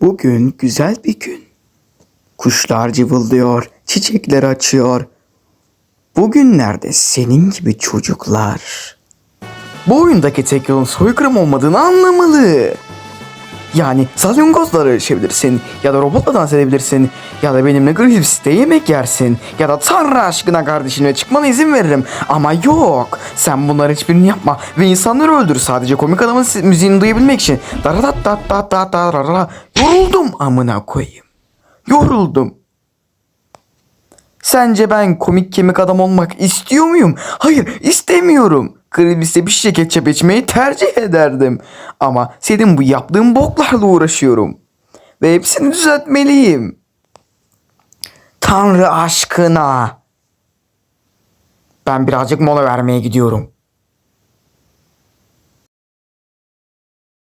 Bugün güzel bir gün. Kuşlar cıvıldıyor, çiçekler açıyor. Bugünlerde senin gibi çocuklar. Bu oyundaki tek yolun soykırım olmadığını anlamalı. Yani salyangozlara erişebilirsin ya da robotla dans edebilirsin ya da benimle Grips'te yemek yersin ya da Tanrı aşkına kardeşine çıkmana izin veririm. Ama yok sen bunların hiçbirini yapma ve insanları öldür. Sadece komik adamın müziğini duyabilmek için. Daradat dat dat dat yoruldum amına koyayım. Yoruldum Sence ben komik kemik adam olmak istiyor muyum? Hayır istemiyorum. Gribis'te bir şişe ketçap içmeyi tercih ederdim. Ama senin bu yaptığın boklarla uğraşıyorum. Ve hepsini düzeltmeliyim. Tanrı aşkına. Ben birazcık mola vermeye gidiyorum.